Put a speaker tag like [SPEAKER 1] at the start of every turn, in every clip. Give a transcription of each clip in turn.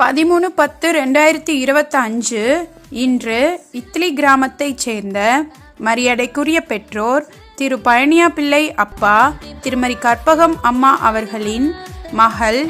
[SPEAKER 1] பதிமூணு பத்து ரெண்டாயிரத்தி இருபத்தஞ்சு இன்று இத்லி கிராமத்தைச் சேர்ந்த மரியாதைக்குரிய பெற்றோர் திரு பழனியா பிள்ளை அப்பா திருமதி கற்பகம் அம்மா அவர்களின் மகள்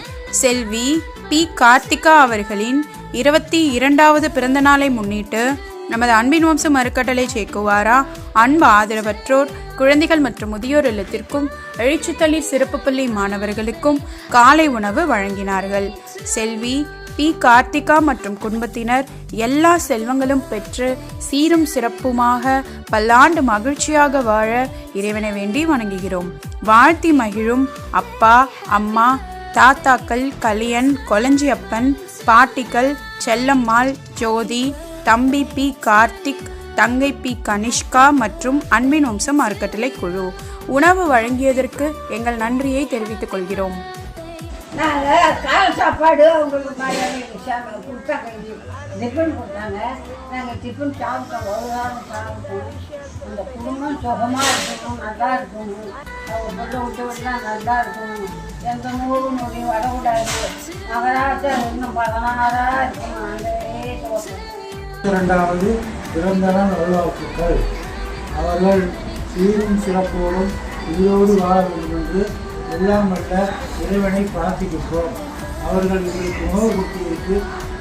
[SPEAKER 1] செல்வி பி. கார்த்திகா அவர்களின் இருபத்தி இரண்டாவது பிறந்தநாளை முன்னிட்டு நமது அன்பின் வம்சம் மறுக்கட்டளை சேக்குவாரா அன்பு ஆதரவற்றோர் குழந்தைகள் மற்றும் முதியோர் இல்லத்திற்கும் எழுச்சித்தளிர் சிறப்பு பள்ளி மாணவர்களுக்கும் காலை உணவு வழங்கினார்கள். செல்வி பி கார்த்திகா மற்றும் குடும்பத்தினர் எல்லா செல்வங்களும் பெற்று சீரும் சிறப்புமாக பல்லாண்டு மகிழ்ச்சியாக வாழ இறைவனை வேண்டி வணங்குகிறோம். வாழ்த்தி மகிழும் அப்பா அம்மா தாத்தாக்கள் கலியன் கொலஞ்சியப்பன் பாட்டிகள் செல்லம்மாள் ஜோதி தம்பி பி கார்த்திக் தங்கை பி கனிஷ்கா மற்றும் அன்பின் வம்சம் அறக்கட்டளை குழு. உணவு வழங்கியதற்கு எங்கள் நன்றியை தெரிவித்துக் கொள்கிறோம்.
[SPEAKER 2] நாங்கள் கால சாப்பாடு உங்களுக்கு மரியாதை கொடுத்தா கொடுத்தாங்க டிஃபன் கொடுத்தாங்க. நாங்கள் டிஃபன் சாப்பிட்டோம். ஒரு வாரம் சாப்பிட்டோம். அந்த குடும்பம் சுகமாக இருக்கணும் நல்லா இருக்கணும். அவங்க பிள்ளை விட்டு விட்டுலாம் நல்லா இருக்கணும். எந்த நூறு நொடி வரக்கூடாது நகராட்சி இன்னும் பதினாறாக இருக்கணும். அந்த
[SPEAKER 3] இரண்டாவது பிறந்தன நல்வாழ்த்துக்கள். அவர்கள் சீரும் சிறப்போடும் உயிரோடு வாழ வேண்டும் என்று எல்லாம் வல்ல இறைவனை பிரார்த்திக்கின்றோம். அவர்கள் எங்களுக்கு உணவு கொடுத்ததற்கு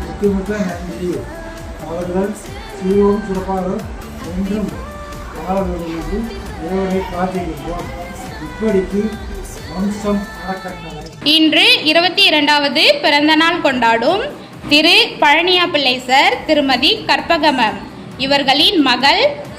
[SPEAKER 3] மிக்க நன்றி. அவர்கள் சீரும் சிறப்பாக என்றும் வாழ இறைவனை பிரார்த்திக்கின்றோம். இப்படிக்கு வம்சம் அறக்கட்டளை
[SPEAKER 4] இன்று இருபத்தி இரண்டாவது பிறந்தநாள் கொண்டாடும் திரு பழனியா பிள்ளை சார் திருமதி கற்பகமம். இவர்களின் மகள்